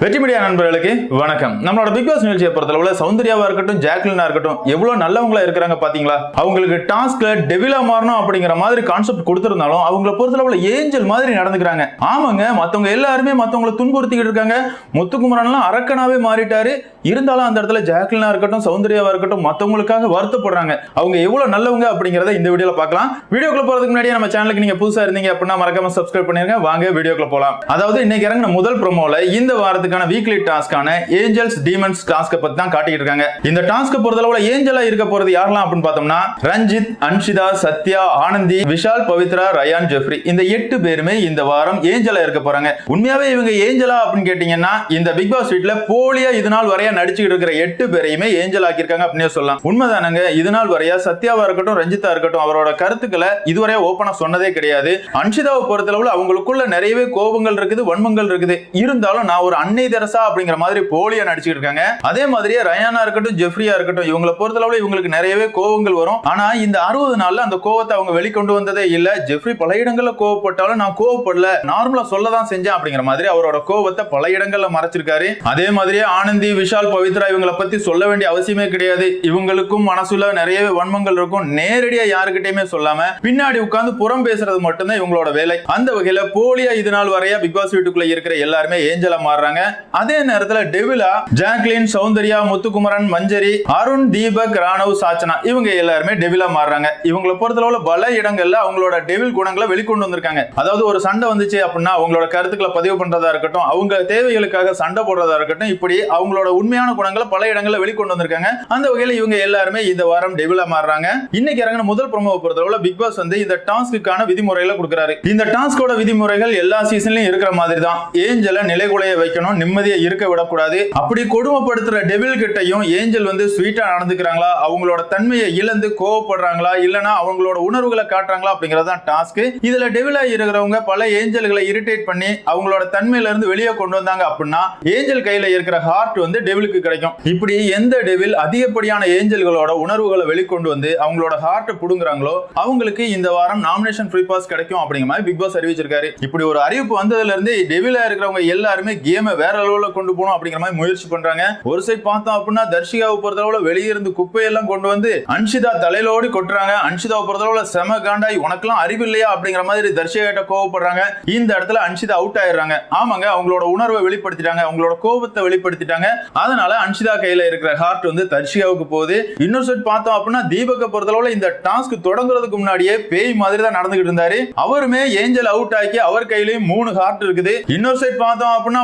வெற்றி மீடியா நண்பர்களுக்கு வணக்கம். நம்மளோட பிக் பாஸ் நிகழ்ச்சியை பொறுத்தளவுல சௌந்தர்யாவா இருக்கட்டும் ஜாக்லினா இருக்கட்டும் எவ்வளவு நல்லவங்களா இருக்கிறாங்க பாத்தீங்களா? அவங்களுக்கு டாஸ்க்ல டெவிலா மாறணும் அப்படிங்கிற மாதிரி கான்செப்ட் கொடுத்திருந்தாலும் அவங்கள பொறுத்தளவுல ஏஞ்சல் மாதிரி நடந்துக்கிறாங்க. ஆமாங்க மத்தவங்க எல்லாருமே மத்தவங்களை துன்புறுத்திக்கிட்டு இருக்காங்க. முத்துக்குமரன்லாம் அரக்கனாவே மாறிட்டாரு. இருந்தாலும் அந்த இடத்துல ஜாக்லினா இருக்கட்டும் சௌந்தர்யாவா இருக்கட்டும் மத்தவங்களுக்காக வருத்தப்படுறாங்க. அவங்க எவ்வளவு நல்லவங்க அப்படிங்கறத இந்த வீடியோல பார்க்கலாம். வீடியோக்குள்ள போறதுக்கு முன்னாடி நம்ம சேனலுக்கு நீங்க புதுசா இருந்தீங்க அப்படின்னா மறக்காம சப்ஸ்கிரைப் பண்ணிருங்க. வாங்க வீடியோக்குள்ள போலாம். அதாவது இன்னைக்கு இறங்கின முதல் ப்ரோமோல இந்த வாரத்துக்கான வீக்லி டாஸ்கான ஏஞ்சல்ஸ் டீமன்ஸ் டாஸ்க பத்தி தான் காட்டிட்டு இருக்காங்க. இந்த டாஸ்க் பொறுத்தளவுல ஏஞ்சலா இருக்க போறது யாரெல்லாம் அப்படின்னு பார்த்தோம்னா ரஞ்சித் அன்ஷிதா சத்யா ஆனந்தி விஷால் பவித்ரா ரயான் ஜெஃப்ரி. இந்த எட்டு பேருமே இந்த வாரம் ஏஞ்சலா இருக்க போறாங்க. உண்மையாவே இவங்க ஏஞ்சலா அப்படின்னு கேட்டீங்கன்னா இந்த பிக் பாஸ் வீட்ல போலியா இது நாள் வரையா நடிச்சுக்கிட்டு இருக்கிற எட்டு பேரையுமே ஏஞ்சல் ஆக்கியிருக்காங்க அப்படின்னு சொல்லலாம். உண்மைதானங்க இது நாள் வரையா சத்யாவா இருக்கட்டும் ரஞ்சிதா இருக்கட்டும் அவரோட கருத்துக்களை இதுவரையா ஓப்பனா சொன்னதே கிடையாது. அன்ஷிதாவை பொறுத்தளவுல அவங்களுக்குள்ள நிறையவே கோபங்கள் இருக்குது வன்மங்கள் இருக்குது. இருந்தாலும் நான் ஒரு அன்னை தெரசா அப்படிங்கிற மாதிரி போலியா நடிச்சுட்டு இருக்காங்க. அதே மாதிரியே ரயானா இருக்கட்டும் ஜெஃப்ரியா இருக்கட்டும் இவங்களை பொறுத்தளவுல இவங்களுக்கு நிறையவே கோபங்கள் வரும். ஆனா இந்த அறுபது நாள்ல அந்த கோவத்தை அவங்க வெளிக்கொண்டு வந்ததே இல்ல. ஜெஃப்ரி பல இடங்கள்ல கோவப்பட்டாலும் நான் கோவப்படல. நார்மலா சொல்லதான் செஞ்சேன் அப்படிங்கிற மாதிரி அவரோட கோவத்தை பல இடங்கள்ல மறைச்சிருக்காரு. அதே மாதிரியே ஆனந்தி விஷால் பவித்ரா இவங்களை பத்தி சொல்ல வேண்டிய அவசியமே கிடையாது. இவங்களுக்கும் மனசுல நிறையவே வன்மங்கள் இருக்கும். நேரடியா யாருக்கிட்டயுமே சொல்லாம பின்னாடி உட்கார்ந்து புறம் பேசுறது மட்டும்தான் இவங்களோட வேலை. அந்த வகையில போலியா இது நாள் வரையா பிக் பாஸ் வீட்டுக்குள்ள இருக்கிற எல்லாருமே ஏஞ்சலா மாறுறாங்க. அதே நேரத்துல டெவிலா ஜாக்லின் சௌந்தர்யா முத்துக்குமரன் மஞ்சரி அருண் தீபக் ராணவ் சாச்சனா இவங்க எல்லாருமே டெவிலா மாறுறாங்க. இவங்களை பொறுத்தளவுல பல இடங்கள்ல அவங்களோட டெவில் குணங்களை வெளிக்கொண்டு வந்திருக்காங்க. அதாவது ஒரு சண்டை வந்துச்சு அப்படின்னா அவங்களோட கருத்துக்களை பதிவு பண்றதா இருக்கட்டும் அவங்க தேவைகளுக்காக சண்டை போடுறதா இருக்கட்டும் இப்படி அவங்களோட உண்மையான குணங்களை பல இடங்கள்ல வெளிக்கொண்டு வந்திருக்காங்க. அந்த வகையில இவங்க எல்லாருமே இந்த வாரம் டெவிலா மாறுறாங்க. இன்னைக்கு இறங்கின முதல் ப்ரோமோவை பொறுத்தளவுல பிக் பாஸ் வந்து இந்த டாஸ்க்குக்கான விதிமுறைகளை கொடுக்குறாரு. இந்த டாஸ்கோட விதிமுறைகள் எல்லா சீசன்லயும் இருக்கிற மாதிரி தான் ஏஞ்சலை நிலைகுலைய வைக்கணும் நிம்மதியா இருக்க விடக்கூடாது. அப்படி கொடுமைப்படுத்துற டெவில் கிட்டையும் ஏஞ்சல் வந்து ஸ்வீட்டா நடந்துக்கிறாங்களா? அவங்களோட தன்மையை இழந்து கோவப்படுறாங்களா? இல்லனா அவங்களோட உணர்வுகளை காட்டுறாங்களா? அப்படிங்கறது தான் டாஸ்க் இதுல டெவிலா இருக்கிறவங்க பல ஏஞ்சல்களை இரிட்டேட் பண்ணி அவங்களோட தன்மையில இருந்து வெளியே கொண்டு வந்தாங்க அப்படின்னா ஏஞ்சல் கையில இருக்கிற ஹார்ட் வந்து டெவிலுக்கு கிடைக்கும். இப்படி எந்த டெவில் அதிகப்படியான ஏஞ்சல்களோட உணர்வுகளை வெளிக்கொண்டு வந்து அவங்களோட ஹார்ட்டை புடுங்குறாங்களோ அவங்களுக்கு இந்த வாரம் நாமினேஷன் ஃப்ரீ பாஸ் கிடைக்கும் அப்படிங்கிற மாதிரி பிக் பாஸ் அறிவிச்சிருக்காரு. இப்படி ஒரு அறிவிப்பு வந்ததுல இருந்து டெவிலா இருக்கிறவங்க எல்லாருமே கேமை வேற அளவுல கொண்டு போகணும் அப்படிங்கிற மாதிரி முயற்சி பண்றாங்க. ஒரு சைட் பார்த்தோம் அப்படின்னா தர்ஷிகாவை பொறுத்தளவுல வெளியே இருந்து குப்பையெல்லாம் கொண்டு வந்து அன்ஷிதா தலையிலோடி கொட்டுறாங்க. அன்ஷிதாவை பொறுத்தளவுல செம காண்டாய் உனக்கெல்லாம் அறிவு இல்லையா? அப்படிங்கிற மாதிரி தர்ஷிகா கிட்ட கோவப்படுறாங்க. இந்த இடத்துல அன்ஷிதா அவுட் ஆயிடுறாங்க. ஆமாங்க அவங்களோட உணர்வை வெளிப்படுத்திட்டாங்க. அவங்களோட கோபத்தை வெளிப்படுத்திட்டாங்க. அதனால அன்ஷிதா கையில இருக்கிற ஹார்ட் வந்து தர்ஷிகாவுக்கு போகுது. இன்னொரு சைட் பார்த்தோம் அப்படின்னா தீபக்கை பொறுத்தளவுல இந்த டாஸ்க் தொடங்குறதுக்கு முன்னாடியே பேய் மாதிரி தான் நடந்துகிட்டு இருந்தாரு. அவருமே ஏஞ்சல் அவுட் ஆக்கி அவர் கையிலயும் மூணு ஹார்ட் இருக்குது. இன்னொரு சைட் பார்த்தோம் அப்படின்னா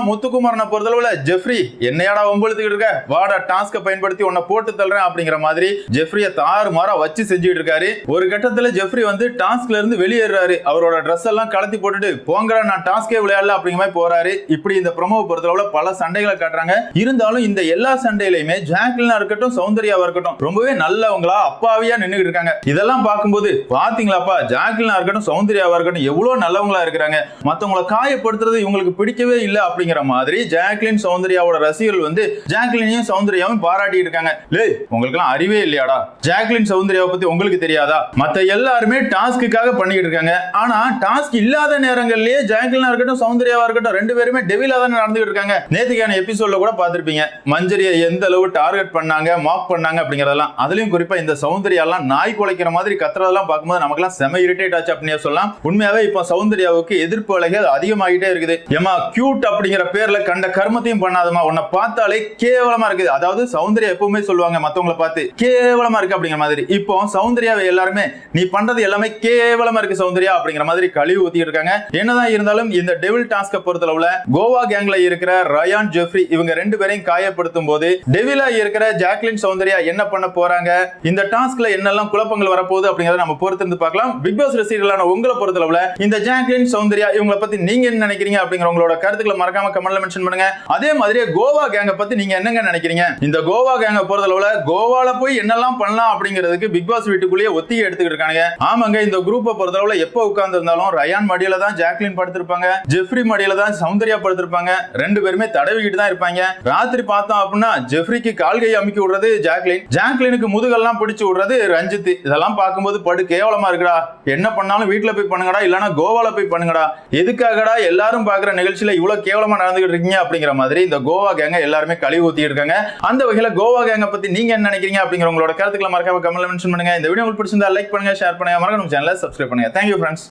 முத்துக்குமாரனை பொறுத்தளவுல ஜெஃப்ரி என்னையாடா ஒம்பழுத்துக்கிட்டு இருக்க? வாடா டாஸ்கை பயன்படுத்தி உன்னை போட்டு தள்ளுறேன் அப்படிங்கிற மாதிரி ஜெஃப்ரிய தாறு மாறா வச்சு செஞ்சுட்டு இருக்காரு. ஒரு கட்டத்துல ஜெஃப்ரி வந்து டாஸ்க்ல இருந்து வெளியேறாரு அவரோட ட்ரெஸ் எல்லாம் கலத்தி போட்டுட்டு போங்கடா நான் டாஸ்கே விளையாடல அப்படிங்கிற மாதிரி போறாரு. இப்படி இந்த ப்ரொமோவை பொறுத்தளவுல பல சண்டைகளை காட்டுறாங்க. இருந்தாலும் இந்த எல்லா சண்டையிலையுமே ஜாக்லினா இருக்கட்டும் சௌந்தர்யாவா இருக்கட்டும் ரொம்பவே நல்லவங்களா அப்பாவியா நின்றுக்கிட்டு இருக்காங்க. இதெல்லாம் பார்க்கும்போது பாத்தீங்களாப்பா ஜாக்லினா இருக்கட்டும் சௌந்தர்யாவா இருக்கட்டும் எவ்வளவு நல்லவங்களா இருக்கிறாங்க. மத்தவங்களை காயப்படுத்துறது இவங்களுக்கு பிடிக்கவே இல்லை அப்படிங்கிற மாதிரி ஜாக்லின் சௌந்தர்யாவோட ரசிகர்கள் வந்து ஜாக்லினையும் சௌந்தர்யாவும் பாராட்டிட்டு இருக்காங்க. லே உங்களுக்கு எல்லாம் அறிவே இல்லையாடா? ஜாக்லின் சௌந்தர்யாவை பத்தி உங்களுக்கு தெரியாதா? மத்த எல்லாருமே டாஸ்க்குக்காக பண்ணிட்டு இருக்காங்க. ஆனா டாஸ்க் இல்லாத நேரங்கள்லயே ஜாக்லினா இருக்கட்டும் சௌந்தர்யாவா இருக்கட்டும் ரெண்டு பேருமே டெவிலா தான் நடந்துகிட்டு இருக்காங்க. நேத்துக்கான எபிசோட்ல கூட பார்த்திருப்பீங்க. மஞ்சரியை எந்த அளவு டார்கெட் பண்ணாங்க மாக் பண்ணாங்க அப்படிங்கறதெல்லாம். அதுலயும் குறிப்பா இந்த சௌந்தர்யாலாம் நாய் குலைக்கிற மாதிரி கத்துறதெல்லாம் பார்க்கும்போது நமக்கெல்லாம் செம இரிட்டேட் ஆச்சு அப்படின்னு சொல்லலாம். உண்மையாவே இப்போ சௌந்தர்யாவுக்கு எதிர்ப்பு அலைகள் அதிகமாகிட்டே இருக்குது. ஏமா கியூட் அப்படிங்கிற பேர்ல கண்ட கர்மத்தையும் பண்ணாதமா உன்னை பார்த்தாலே கேவலமா இருக்குது. அதாவது சௌந்தர்யா எப்பவுமே சொல்லுவாங்க மத்தவங்கள பார்த்து கேவலமா இருக்கு அப்படிங்கிற மாதிரி. இப்போ சௌந்தர்யாவை எல்லாருமே நீ பண்றது எல்லாமே கேவலமா இருக்கு சௌந்தர்யா அப்படிங்கிற மாதிரி கழிவு ஊத்திட்டு இருக்காங்க. என்னதான் இருந்தாலும் இந்த டெவில் டாஸ்க பொறுத்தளவுல கோவா கேங்ல இருக்கிற ரயான் ஜெஃப்ரி இவங்க ரெண்டு பேரையும் காயப்படுத்தும் போது டெவிலா இருக்கிற ஜாக்லின் சௌந்தர்யா என்ன பண்ண போறாங்க? இந்த டாஸ்க்ல என்னெல்லாம் குழப்பங்கள் வரப்போகுது அப்படிங்கறத நம்ம பொறுத்திருந்து பார்க்கலாம். பிக் பாஸ் ரசிகர்களான உங்களை பொறுத்தளவுல இந்த ஜாக்லின் சௌந்தர்யா இவங்களை பத்தி நீங்க என்ன நினைக்கிறீங்க அப்படிங்கிற உங்களோட கருத்துக்களை மறக்காம கமெண்ட்ல மென்ஷன் பண்ணுங்க. அதே மாதிரி கோவா கேங்க பத்தி நீங்க என்னங்க நினைக்கிறீங்க? இந்த கோவா கேங்க பொறுத்தளவுல கோவால போய் என்னெல்லாம் பண்ணலாம் அப்படிங்கிறதுக்கு பிக் பாஸ் வீட்டுக்குள்ளேயே ஒத்திகை எடுத்துக்கிட்டு இருக்காங்க ஆமாங்க இந்த குரூப்பை பொறுத்தளவுல எப்போ உட்கார்ந்து இருந்தாலும் ரயான் மடியில தான் ஜாக்லின் படுத்திருப்பாங்க. ஜெஃப்ரி மடியில தான் சௌந்தர்யா படுத்திருப்பாங்க. ரெண்டு பேருமே தடவிக்கிட்டு தான் இருப்பாங்க. ராத்திரி பார்த்தோம் அப்படின்னா ஜெஃப்ரிக்கு கால் கை அமுக்கி விடுறது ஜாக்லின் ஜாக்லினுக்கு முதுகெல்லாம் பிடிச்சு விடுறது ரஞ்சித். இதெல்லாம் பார்க்கும்போது படு கேவலமா இருக்குடா. என்ன பண்ணாலும் வீட்டுல போய் பண்ணுங்கடா இல்லனா கோவால போய் பண்ணுங்கடா. எதுக்காகடா எல்லாரும் பாக்குற நிகழ்ச்சியில இவ்வளவு கேவலமா நடந்துகிட்டு இருக்கீங்க அப்படிங்கிற மாதிரி இந்த கோவா கேங்க எல்லாருமே கழிவு ஊத்திட்டு இருக்காங்க அந்த வகையில கோவா கேங்க பத்தி நீங்க என்ன நினைக்கிறீங்க அப்படிங்கிற உங்களோட கருத்துக்களை மறக்காம கமெண்ட்ல மென்ஷன் பண்ணுங்க. இந்த வீடியோ உங்களுக்கு பிடிச்சிருந்தா லைக் பண்ணுங்க ஷேர் பண்ணுங்க. மறக்காம சேனலை சப்ஸ்கிரைப் பண்ணுங்க. Thank you friends